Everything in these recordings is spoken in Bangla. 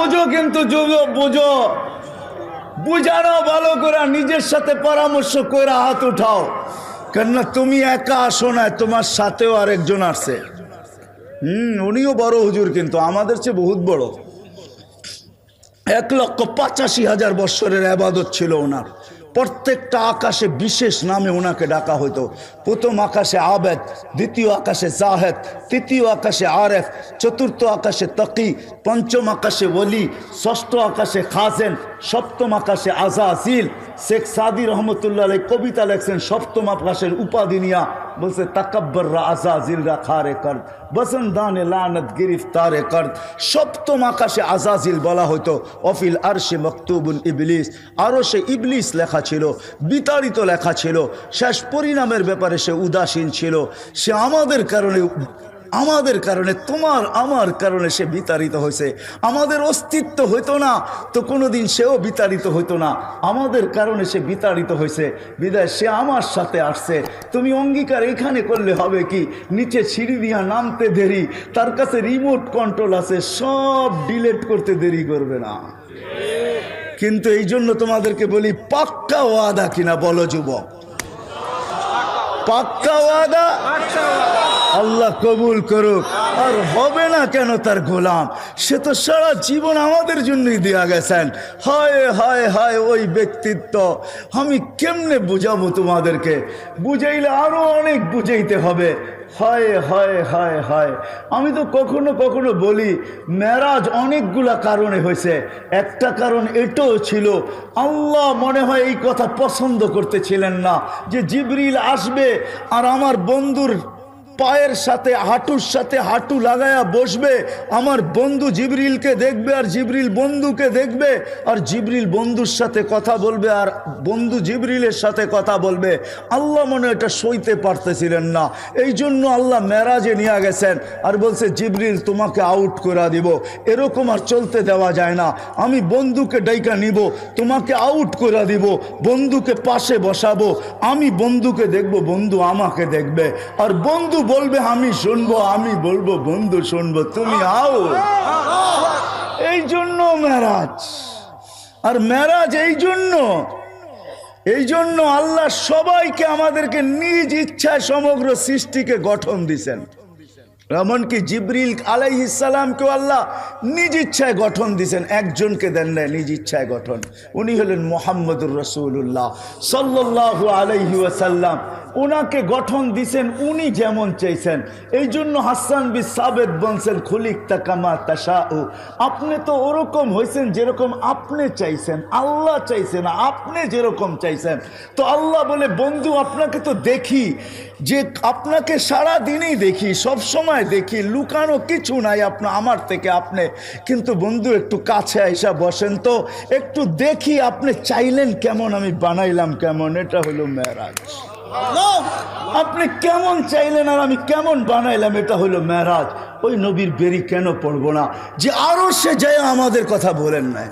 বুঝো কিন্তু যুবক, বুঝো। বুঝানো ভালো করে নিজের সাথে পরামর্শ করে হাত উঠাও। কেননা তুমি একা আসো না, তোমার সাথেও আরেকজন আসছে। হুম, উনিও বড় হুজুর কিন্তু, আমাদের চেয়ে বহুত বড়। এক লক্ষ পঁচাশি হাজার বৎসরের আবাদত ছিল ওনার। প্রত্যেকটা আকাশে বিশেষ নামে ওনাকে ডাকা হতো প্রথম আকাশে আবেদ, দ্বিতীয় আকাশে জাহেদ, তৃতীয় আকাশে আরেফ, চতুর্থ আকাশে তকি, পঞ্চম আকাশে ওলি, ষষ্ঠ আকাশে খাজেন, সপ্তম আকাশে আজা আসিল শেখ সাদি রহমতুল্লাহ কবিতা লেখছেন, সপ্তম আকাশের উপাধি নিয়া বলছে তাকাব্বররা আজাজিলরা খারে কর, বসন্দানে লানত গিরিফতারে কর্দ সপ্তম আকাশে আজাজিল বলা হতো অফিল আর সে মকতুবুল ইবলিস। আরও সে ইবলিস লেখা ছিল, বিতাড়িত লেখা ছিল। শেষ পরিণামের ব্যাপারে সে উদাসীন ছিল। সে আমাদের কারণে আমাদের কারণে, তোমার, আমার কারণে সে বিতাড়িত হয়েছে। আমাদের অস্তিত্ব হইতো না, তো কোনোদিন সেও বিতাড়িত হইতো না। আমাদের কারণে সে বিতাড়িত হয়েছে। বিদায়, সে আমার সাথে আসছে। তুমি অঙ্গীকার এখানে করলে হবে কি? নিচে সিঁড়ি দিয়া নামতে দেরি, তার কাছে রিমোট কন্ট্রোল আছে, সব ডিলেট করতে দেরি করবে না। কিন্তু এই জন্য তোমাদেরকে বলি, পাক্কা ওয়াদা কিনা বলো যুবক। পাক্কা ওয়াদা? আল্লাহ কবুল করুক। আর হবে না কেন তার গোলাম? সে তো সারা জীবন আমাদের জন্যই দেয়া গেছেন। হায় হায় হায়, ওই ব্যক্তিত্ব। আমি কেমনে বুঝাবো তোমাদেরকে? বুঝাইলে আরও অনেক বুঝাইতে হবে। হায় হায় হায় হায়। আমি তো কখনো কখনো বলি, মেরাজ অনেকগুলা কারণে হয়েছে। একটা কারণ এটাও ছিল, আল্লাহ মনে হয় এই কথা পছন্দ করতেছিলেন না, যে জিবরিল আসবে আর আমার বন্ধুর পায়ের সাথে, হাঁটুর সাথে হাঁটু লাগায়া বসবে। আমার বন্ধু জিবরিলকে দেখবে আর জিবরিল বন্ধুকে দেখবে আর জিবরিল বন্ধুর সাথে কথা বলবে আর বন্ধু জিবরিলের সাথে কথা বলবে। আল্লাহ মনে এটা সইতে পারতেছিলেন না। এই জন্য আল্লাহ মেরাজে নিয়ে গেছেন আর বলছে, জিবরিল, তোমাকে আউট করে দিব। এরকম আর চলতে দেওয়া যায় না। আমি বন্ধুকে ডাইকা নিব, তোমাকে আউট করে দিব। বন্ধুকে পাশে বসাবো। আমি বন্ধুকে দেখব, বন্ধু আমাকে দেখবে। আর বন্ধু বলবে, আমি শুনব, আমি বলব, বন্ধু শুনব, তুমি আও। এই জন্য মেরাজ। আর মেরাজ এই জন্য এই জন্য আল্লাহ সবাইকে আমাদেরকে নিজ ইচ্ছায় সমগ্র সৃষ্টিকে গঠন দিছেন। এমনকি জিবরিল আলাইহিসালামকেও আল্লাহ নিজ ইচ্ছায় গঠন দিছেন, একজনকে দেন নাই, নিজ ইচ্ছায় গঠন। উনি হলেন মোহাম্মদুর রসুল্লাহ সাল্লাহ আলাইহি ওয়াসাল্লাম। ওনাকে গঠন দিছেন, উনি যেমন চাইছেন। এই জন্য হাসান বি সাবেদ বলছেন খুলিক তাকামা তাসা আপনি তো ওরকম হয়েছেন যেরকম আপনি চাইছেন, আল্লাহ চাইছেন আপনি যেরকম চাইছেন। তো আল্লাহ বলে, বন্ধু, আপনাকে তো দেখি। যে আপনাকে সারা দিনই দেখি, সব সময় দেখি, লুকানো কিছু নাই আপনার আমার থেকে আপনি। কিন্তু বন্ধু, একটু কাছে আইসা বসেন তো, একটু দেখি আপনি চাইলেন কেমন, আমি বানাইলাম কেমন, এটা হলো মেরাজ। আপনি কেমন চাইলেন আর আমি কেমন বানাইলাম, এটা হলো মেরাজ। ওই নবীর বেরি কেন পড়ব না? যে আরও সে যায় আমাদের কথা বলেন নাই।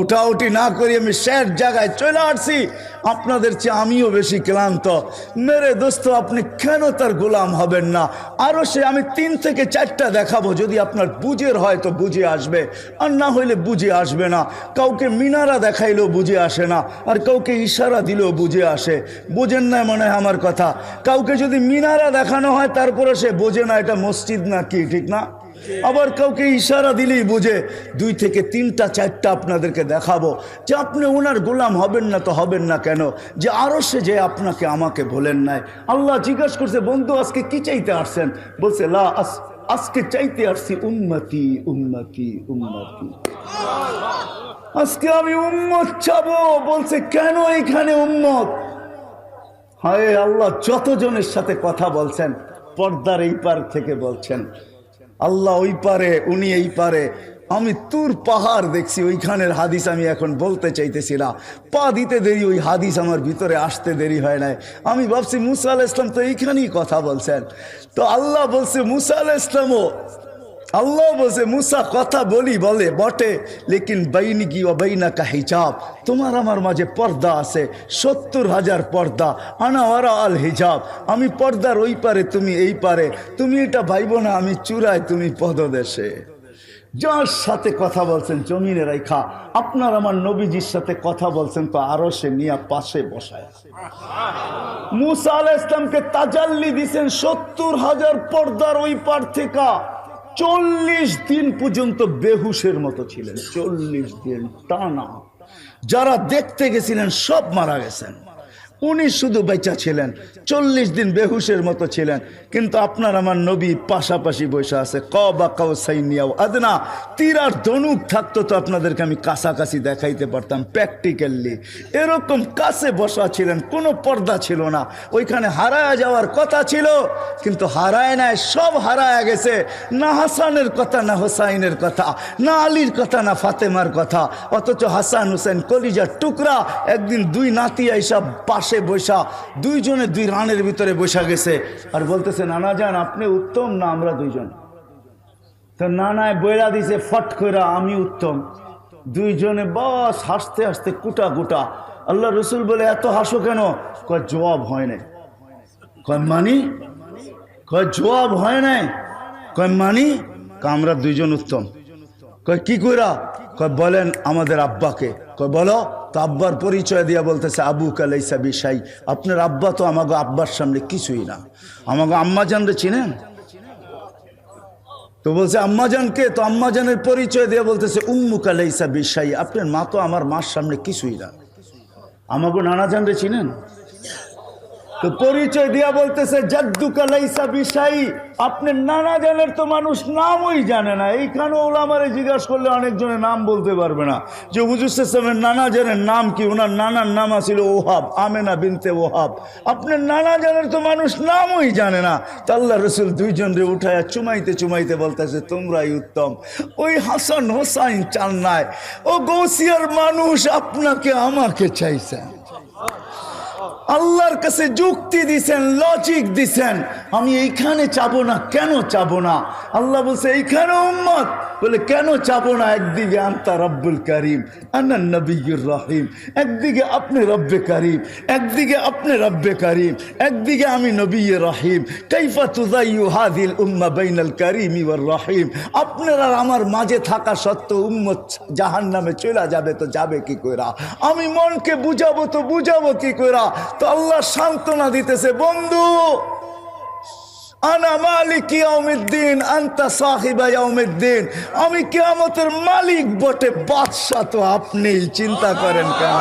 উঠাউটি না করি, আমি শেষ জায়গায় চলে আসছি। আপনাদের চেয়ে আমিও বেশি ক্লান্ত। মেরে দোস্ত, আপনি কেন তার গোলাম হবেন না? আরও সে আমি তিন থেকে চারটা দেখাবো, যদি আপনার বুঝের হয় তো বুঝে আসবে। আর না হইলে বুঝে আসবে না। কাউকে মিনারা দেখাইলেও বুঝে আসে না, আর কাউকে ইশারা দিলেও বুঝে আসে। বোঝেন না মনে হয় আমার কথা। কাউকে যদি মিনারা দেখানো হয়, তারপরে সে বোঝে না এটা মসজিদ না কি ঠিক না? আবার কাউকে ইশারা দিলেই বুঝে, দুই থেকে তিনটা, চারটা আপনাদেরকে দেখাবো। যে আপনি ওনার গোলাম হবেন না তো হবেন না কেন? যে আরও সে যে আপনাকে আমাকে বলেন নাই। আল্লাহ জিজ্ঞাসা করছে, বন্ধু, আজকে কি চাইতে আসছেন? বলছে, লা, আস, আজকে চাইতে আসছি উন্নতি উন্নতি উন্নতি আজকে আমি উম্মত চাবো। বলছে, কেন এখানে উম্মত? হায় আল্লাহ, যতজনের সাথে কথা বলছেন, পর্দার এই পার থেকে বলছেন। আল্লাহ ওই পারে, উনি এই পারে। আমি তুর পাহাড় দেখছি, ওইখানের হাদিস আমি এখন বলতে চাইতেছি না। পা দিতে দেরি, ওই হাদিস আমার ভিতরে আসতে দেরি হয় নাই। আমি ভাবছি মুসা আল ইসলাম তো এইখানেই কথা বলছেন। তো আল্লাহ বলছে, মুসা আল ইসলামও আল্লাহ বলছে, মুসা কথা বলি বলে, বটে। লেকিন বাইনি কি বাইনা কা হিজাব। তোমার আমার মাঝে পর্দা আছে, সত্তর হাজার পর্দা। আনা ওরা আল হিজাব। আমি পর্দার ওই পারে, তুমি এই পারে। তুমি এটা ভাইব না, আমি চূড়ায় তুমি পদদেশে। যার সাথে কথা বলছেন, জমিনে রেখা আপনার আমার নবীজির সাথে কথা বলছেন তো আরও সে নিয়ে পাশে বসায় মুসা আলাহ ইসলামকে তাজাল্লি দিছেন, সত্তর হাজার পর্দার ওই পার চল্লিশ দিন পর্যন্ত বেহুশের মতো ছিলেন, চল্লিশ দিন টানা। যারা দেখতে গেছিলেন সব মারা গেছেন। উনি শুধু বেচা ছিলেন, চল্লিশ দিন বেহুশের মতো ছিলেন, কিন্তু আপনার আমার নবী পাশাপাশি বসে আছে। ক বা কাউ সাইনিয়াও আদনা তীর আর ধনুক থাকতো তো আপনাদেরকে আমি কাছাকাছি দেখাইতে পারতাম প্র্যাকটিক্যালি। এরকম কাছে বসা ছিলেন, কোনো পর্দা ছিল না। ওইখানে হারায় যাওয়ার কথা ছিল, কিন্তু হারায় নাই, সব হারায় গেছে। না হাসানের কথা, না হোসাইনের কথা, না আলীর কথা, না ফাতেমার কথা। অথচ হাসান হুসেন কলিজার টুকরা, একদিন দুই নাতি এইসব পাশে বসা দুইজনে দুই রানের ভিতরে বসা গেছে। আর বলতেছে, নানা যান আপনি উত্তম না আমরা দুইজন? তো নানায় বইরা দিছে, ফট করে আমি উত্তম। দুইজনে বস হাসতে হাসতে কুটা কুটা, আল্লাহ রসুল বলে, এত হাসো কেন? কয়, জবাব হয় নাই। কয়, মানি? কয়, জবাব হয় নাই। কয়, মানি? আমরা দুইজন উত্তম। কয়, কি কইরা? কয়, বলেন আমাদের আব্বাকে। কয়, বলো। তো আব্বার পরিচয় দিয়া বলতেছে আবু কালাইসা বিশাই। আপনার আব্বা তো আমাকে আব্বার সামনে কিছুই না। আমাকে আম্মা জানরে চিনেন? তো বলছে আম্মাজানকে তো আম্মাজানের পরিচয় দিয়ে বলতেছে উম্মু কালাইসা বিশাই। আপনার মা তো আমার মার সামনে কিছুই না। আমাকে নানা জানরে চিনেন? তো পরিচয় দিয়া বলতেছে জাদ্দু কালাইসা বিশাই। আপনার নানা জানের তো মানুষ নামই জানে না। এইখানে ওলামারে জিজ্ঞাসা করলে অনেকজনের নাম বলতে পারবে না। যে হুজুসের নানা জানের নাম কি? ওনার নানার নাম আছিল ওহাব, আমেনা বিনতে ওহাব। আপনার নানা জানের তো মানুষ নামই জানে না। তা আল্লাহ রসুল দুইজন রে উঠায় চুমাইতে চুমাইতে বলতেছে, তোমরাই উত্তম। ওই হাসান হোসাইন চান নাই ও গৌসিয়ার মানুষ, আপনাকে আমাকে চাইছেন আল্লাহর কাছে যুক্তি দিছেন লজিক দিছেন। আমি এইখানে চাবো না, কেন চাবো না? আল্লাহ বলছে, এইখানে উম্মত। বলে, কেন চাবো না? একদিকে আন্তা রব্বুল করিম, আন্না নবীর রহিম, একদিকে আপনি রব্বে করিম, একদিকে আপনি রব্বে করিম, একদিকে আমি নবী রহিম। কৈফা তুজাইয়ু হাদিল উম্মা বাইনাল করিম ইওয়ার রহিম। আপনার আমার মাঝে থাকা সত্ত্বেও উম্মত জাহান নামে চলে যাবে তো যাবে কি কইরা? আমি মনকে বুঝাবো তো বুঝাবো কি কইরা? তো আল্লাহ সান্ত্বনা দিতেছে, বন্ধু আনা মালিক ইয়াউমিদ্দিন, আন্তা সাহিবা ইয়াউমিদ্দিন। আমি কিয়ামতের মালিক বটে বাদশা তো আপনিই, চিন্তা করেন কেন?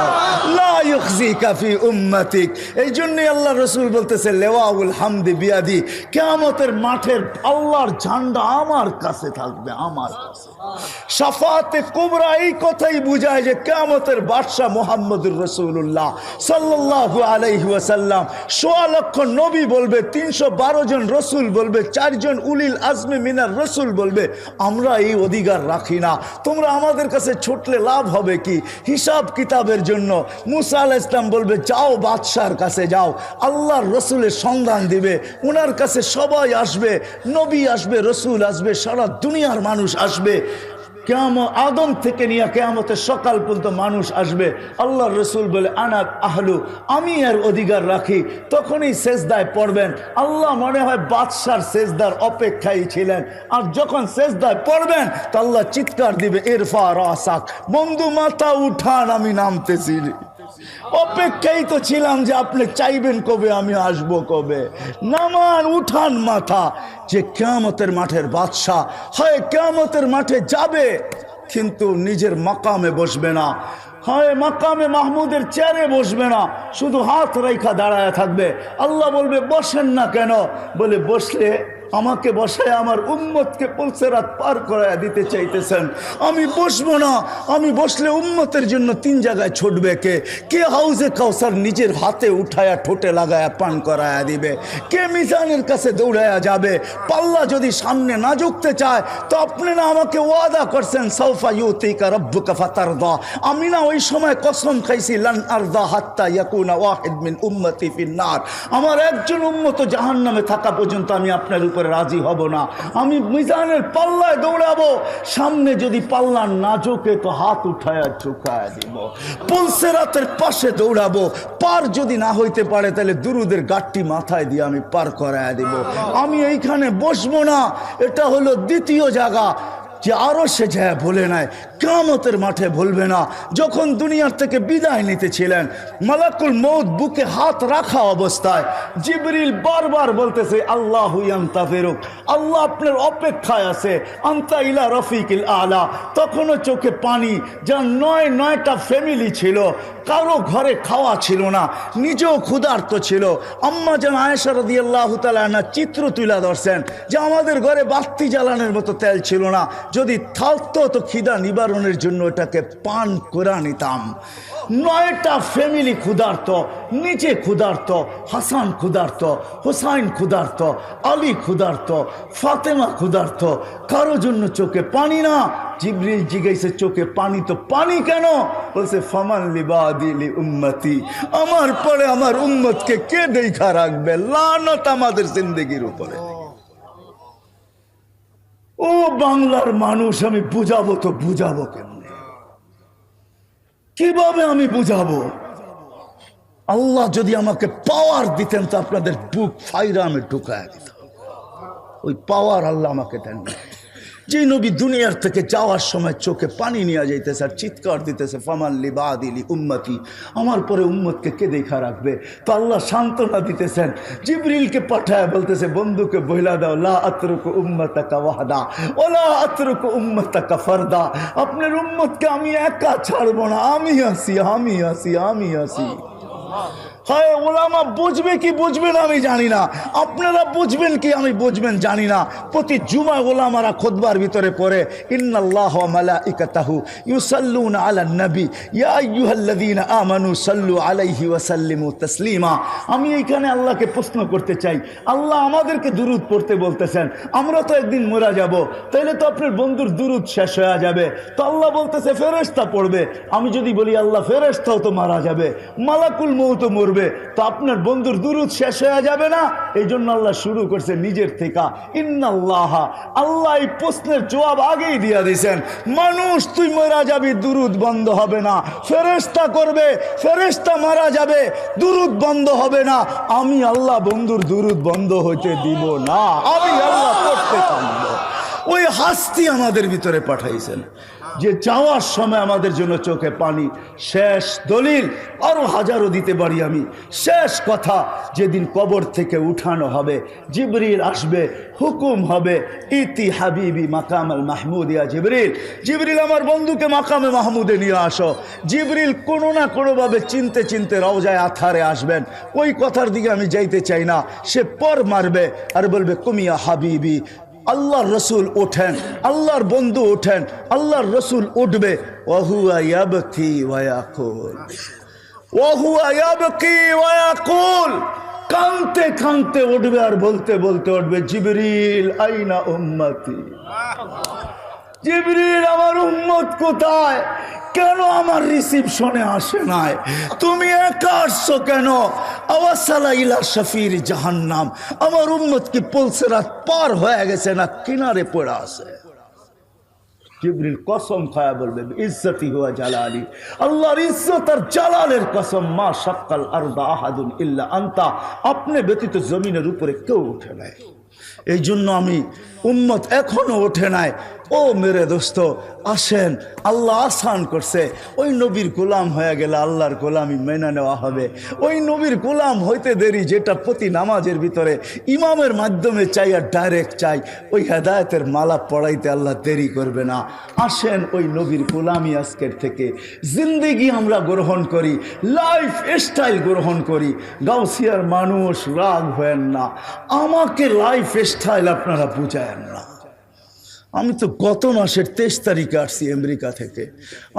লা ইউখজিকা ফি উম্মাতিক। এই জন্যই আল্লাহ রসুল বলতেছে, লেওয়াউল হামদি বিয়াদি, কিয়ামতের মাঠের আল্লাহর ঝান্ডা আমার কাছে থাকবে, আমার কাছে। সাফাতে কুবরা এই কথাই বুঝায় যে কিয়ামতের বাদশা মোহাম্মদুর রসুল্লাহ সাল্লাল্লাহু আলাইহি ওয়াসাল্লাম। সোয়া লক্ষ নবী বলবে, তিনশো বারো জন রসুল বলবে, চারজন উলিল আজমে মিনার রসুল বলবে, আমরা এই অধিকার রাখি না। তোমরা আমাদের কাছে ছুটলে লাভ হবে কি? হিসাব কিতাবের জন্য মুসা আল ইসলাম বলবে, যাও বাদশার কাছে যাও। আল্লাহর রসুলের সন্ধান দিবে ওনার কাছে সবাই আসবে, নবী আসবে, রসুল আসবে, সারা দুনিয়ার মানুষ আসবে। কেমন আদম থেকে নিয়ে কেয়ামতের সকাল পর্যন্ত মানুষ আসবে। আল্লাহ রসুল বলে আনাত আহলু, আমি এর অধিকার রাখি। তখনই সেজদায় পড়বেন। আল্লাহ মনে হয় বাদশার শেষদার অপেক্ষায় ছিলেন। আর যখন সেজদায় পড়বেন, তো আল্লাহ চিৎকার দিবে এরফা রাসাক, বন্ধু, মাথা উঠান, আমি নামতেছি। অপেক্ষাই তো ছিলাম যে আপনি চাইবেন কবে, আমি আসব কবে। নামান উঠান মাথা যে কেয়ামতের মাঠের বাদশাহ, হয় কেয়ামতের মাঠে যাবে, কিন্তু নিজের মাকামে বসবে না। হয় মাকামে মাহমুদের চেয়ারে বসবে না, শুধু হাত রেখা দাঁড়ায় থাকবে। আল্লাহ বলবে, বসেন না কেন? বলে, বসলে আমাকে বসায় আমার উম্মতকে পলসেরাত পার করায় দিতে চাইতেছেন। আমি বসবো না। আমি বসলে উম্মতের জন্য তিন জায়গায় ছুটবে কে? কে হাউজে কাউসার নিজের হাতে উঠায়া ঠোঁটে লাগায়া পান করায়া দিবে? কে মিজানের কাছে দৌড়ায়া যাবে? পাল্লা যদি সামনে না ঝুঁকতে চায়, তো আপনি না আমাকে ওয়াদা করছেন সৌফা ইউতিকা রব্বুকা ফাতারদা। আমি না ওই সময় কসম খাইছি, লান আরদা হাত্তা ইয়াকুনা ওয়াহিদ মিন উম্মতি ফিন্নার আমার একজন উম্মত জাহান্নামে থাকা পর্যন্ত আমি আপনার উপরে রাজি হব না। আমি মিজানের পাল্লায় দৌড়াবো। সামনে যদি পাল্লা না ঝোঁকে, তো হাত উঠায় ঝুঁকায় দিব। পুলসেরাতের পাশে দৌড়াবো। পার যদি না হইতে পারে, তাহলে দুরুদের গাঠটি মাথায় দিয়ে আমি পার করায় দিব। আমি এইখানে বসবো না। এটা হলো দ্বিতীয় জায়গা। যে আরও সে যায় বলে নাই কামতের মাঠে ভুলবে না। যখন দুনিয়ার থেকে বিদায় নিতেছিলেন, মালাকুল মৌত বুকে হাত রাখা অবস্থায়, জিবরিল বারবার বলতেছে, আল্লাহ আন্তা ফেরুক আল্লাহ আপনার অপেক্ষায় আছে, আন্তা ইলা রফিকিল আলা। তখনও চোখে পানি যা নয় নয়টা ফ্যামিলি ছিল, কারও ঘরে খাওয়া ছিল না, নিজেও ক্ষুধার্ত ছিল। আম্মা যেন আয়েশা রদি আল্লাহ তালা চিত্র তুলে ধরছেন, যে আমাদের ঘরে বাতি জ্বালানোর মতো তেল ছিল না যদি থাকতো তো খিদা নিবারণের জন্য এটাকে পান করে নিতাম নয়টা ফ্যামিলি ক্ষুধার্ত, নিচে ক্ষুধার্ত, হাসান ক্ষুধার্ত, হোসাইন ক্ষুধার্ত, আলী ক্ষুধার্ত, ফাতেমা ক্ষুধার্ত। কারও জন্য চোখে পানি না। জিবরিল জিজ্ঞাসা, চোখে পানি তো পানি কেন? বলছে, ফমান লিবাদিলি উম্মতি। আমার পরে আমার উম্মতকে কে দেখা রাখবে? লানত আমাদের জিন্দগির উপরে। ও বাংলার মানুষ, আমি বুঝাবো তো বুঝাবো কেমনে? কীভাবে আমি বুঝাবো? আল্লাহ যদি আমাকে পাওয়ার দিতেন, তো আপনাদের বুক ফাইরা আমি ঢুকায় দিতাম। ওই পাওয়ার আল্লাহ আমাকে দেন। যে নবী দুনিয়ার থেকে যাওয়ার সময় চোখে পানি নিয়ে যাইতেছে আর চিৎকার দিতেছে ফামাল্লি বাদিলি উম্মতি। আমার পরে উম্মতকে কে দেখা রাখবে? তো আল্লাহ সান্ত্বনা দিতেছেন, জিবরিলকে পাঠায় বলতেছে, বন্ধুকে বইলা দাও, লা আতরুক উম্মতাকা ওয়াহদা ওলা আতরুক উম্মতাকা ফারদা। আপনার উম্মতকে আমি একা ছাড়বো না, আমি আসি আমি আসি আমি আসি হয় ওলামা, বুঝবে কি বুঝবে না আমি জানি না। আপনারা বুঝবেন কি আমি বুঝবেন জানি না। প্রতি জুমা ওলামারা খোদবার ভিতরে পড়ে, ইন্নাল্লাহ মালাইকাতাহু আলান নবী। ইয়া আইয়ুহাল্লাযীনা আমানু সাল্লু আলাইহি ওয়া সাল্লিমু তাসলিমা। আমি এইখানে আল্লাহকে প্রশ্ন করতে চাই। আল্লাহ আমাদেরকে দুরুদ পড়তে বলতেছেন, আমরা তো একদিন মরা যাব। তাইলে তো আপনার বন্ধুর দুরুদ শেষ হয়ে যাবে। তো আল্লাহ বলতেছে, ফেরেশতা পড়বে। আমি যদি বলি, আল্লাহ, ফেরেশতাও তো মারা যাবে। মালাকুল মৌত মরবে তো আপনার বন্ধুর দুরুদ শেষ হয়ে যাবে না। এই জন্য আল্লাহ শুরু করছে নিজের থেকে। ইন্নাল্লাহ, আল্লাহ এই প্রশ্নের জবাব আগেই দিয়া দিয়েছেন। মানুষ, তুই মারা যাবি, দুরুদ বন্ধ হবে না। ফেরেশতা করবে, ফেরেশতা মারা যাবে, দুরুদ বন্ধ হবে না। আমি আল্লাহ বন্ধুর দুরুদ বন্ধ হইতে দিব না। আমি আল্লাহ পড়তে থাকব ওই হাস্তি আমাদের ভিতরে পাঠাইছেন। যে যাওয়ার সময় আমাদের জন্য চোখে পানি, শেষ দলিল আরও হাজারো দিতে পারি আমি। শেষ কথা, যেদিন কবর থেকে উঠানো হবে, জিবরিল আসবে, হুকুম হবে, ইতি হাবিবি মাকাম আল মাহমুদিয়া জিবরিল। জিবরিল, আমার বন্ধুকে মাকামে মাহমুদে নিয়ে আসো। জিবরিল কোনো না কোনোভাবে চিনতে চিনতে রওজায় আথারে আসবেন। ওই কথার দিকে আমি যাইতে চাই না। সে পর মারবে আর বলবে, কুমিয়া হাবিবি আল্লাহর রসুল ওঠেন আল্লাহর বন্ধু ওঠেন আল্লাহর রসুল উঠবে। ওহুয়া ইয়াবকি ওয়াকুল ওহুয়া ইয়াবকি ওয়াকুল কানতে কানতে উঠবে আর বলতে বলতে উঠবে জিবরিল আইনা উম্মতি? জিবরিল আমার উম্মত কোথায়? কেন আমার রিসিপশনে আসে নাই? তুমি একা আসছো কেন? আওয়াসালা ইলা শফির জাহান্নাম। আমার উম্মত কি পলসে পার হয়ে গেছে না কিনারে পড়ে আছে? জিবরিল কসম খায়া বলবে ইজ্জতি হুয়া জালালি। আল্লাহর ইজ্জত আর জালালের কসম, মা সাক্কাল আরদা আহাদুন ইল্লা আন্তা। আপনি ব্যতীত জমিনের উপরে কেউ উঠে নাই। এই জন্য আমি উম্মত এখনও ওঠে নাই। ও মেরে দোস্ত, আসেন, আল্লাহ আসান করছে। ওই নবীর গোলাম হয়ে গেলে আল্লাহর গোলামি মেনে নেওয়া হবে। ওই নবীর গোলাম হইতে দেরি, যেটা প্রতি নামাজের ভিতরে ইমামের মাধ্যমে চাই আর ডাইরেক্ট চাই, ওই হেদায়তের মালা পড়াইতে আল্লাহ দেরি করবে না। আসেন, ওই নবীর গোলামি আজকের থেকে। জিন্দিগি আমরা গ্রহণ করি লাইফ স্টাইল গ্রহণ করি। গাউসিয়ার মানুষ রাগ হয়েন না। আমাকে লাইফ স্টাইল আপনারা বুঝায়েন না। আমি তো গত মাসের তেইশ তারিখে আসছি আমেরিকা থেকে।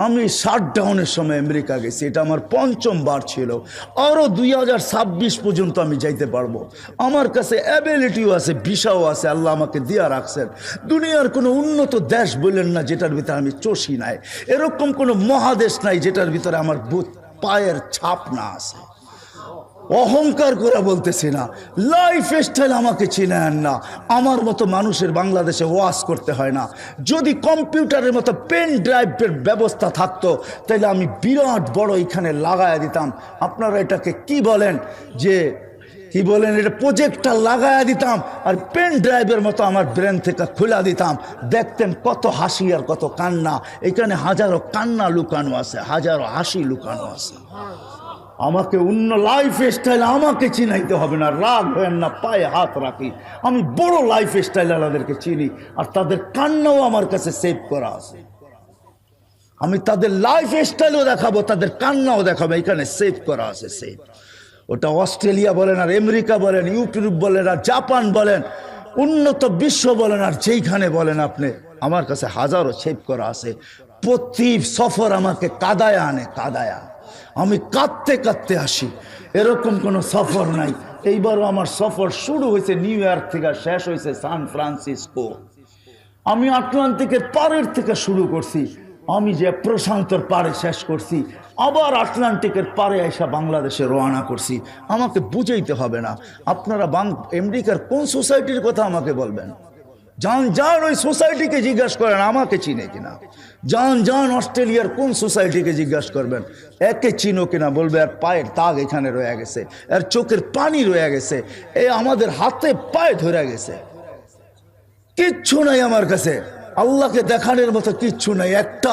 আমি শাটডাউনের সময় আমেরিকা গেছি। এটা আমার পঞ্চম বার ছিল। আরও দুই হাজার ছাব্বিশ পর্যন্ত আমি যাইতে পারব। আমার কাছে অ্যাবিলিটিও আছে ভিসাও আছে, আল্লাহ আমাকে দিয়া রাখছেন। দুনিয়ার কোনো উন্নত দেশ বললেন না যেটার ভিতরে আমি চষি নাই। এরকম কোনো মহাদেশ নাই যেটার ভিতরে আমার পায়ের ছাপ না আছে। অহংকার করে বলতেছি না লাইফ স্টাইল আমাকে চিনেন না। আমার মতো মানুষের বাংলাদেশে ওয়াশ করতে হয় না। যদি কম্পিউটারের মতো পেন ড্রাইভের ব্যবস্থা থাকতো, তাহলে আমি বিরাট বড় এখানে লাগায় দিতাম। আপনারা এটাকে কি বলেন? যে, কি বলেন? এটা প্রজেক্টটা লাগায়া দিতাম আর পেন ড্রাইভের মতো আমার ব্রেন থেকে খোলা দিতাম। দেখতেন কত হাসি আর কত কান্না। এখানে হাজারো কান্না লুকানো আছে, হাজারো হাসি লুকানো আছে। আমাকে অন্য লাইফ স্টাইল আমাকে চিনাইতে হবে না। রাগ হয় না, পায়ে হাত রাখি। আমি বড় লাইফ স্টাইল আলাদেরকে চিনি, আর তাদের কান্নাও আমার কাছে সেভ করা আছে। আমি তাদের লাইফ স্টাইলও দেখাবো, তাদের কান্নাও দেখাবো, এখানে সেভ করা আছে সেভ ওটা অস্ট্রেলিয়া বলেন, আর আমেরিকা বলেন ইউটিউব বলেন, আর জাপান বলেন, উন্নত বিশ্ব বলেন, আর যেইখানে বলেন আপনি, আমার কাছে হাজারো সেভ করা আছে। প্রতি সফর আমাকে কাদায় আনে, কাদায়া আমি কাঁদতে কাঁদতে আসি। এরকম কোনো সফর নাই। এইবারও আমার সফর শুরু হয়েছে, নিউ ইয়র্ক থেকে, শেষ হয়েছে সান ফ্রান্সিসকো। আমি আটলান্টিকের পারের থেকে শুরু করছি। আমি যে প্রশান্তর পারে শেষ করছি, আবার আটলান্টিকের পাড়ে এসে বাংলাদেশে রওনা করছি। আমাকে বুঝাইতে হবে না। আপনারা বাং আমেরিকার কোন সোসাইটির কথা আমাকে বলবেন? যান যান ওই সোসাইটিকে জিজ্ঞাসা করেন, আমাকে চিনে কিনা? যান যান অস্ট্রেলিয়ার কোন সোসাইটিকে জিজ্ঞাসা করবেন? একে চিনো কিনা? বলবে, আর পায়ের দাগ এখানে রয়ে গেছে। আর চোখের পানি রয়ে গেছে। এ আমাদের হাতে পায়ে ধরে গেছে। কিচ্ছু নাই আমার কাছে। আল্লাহকে দেখানোর মতো কিচ্ছু নাই। একটা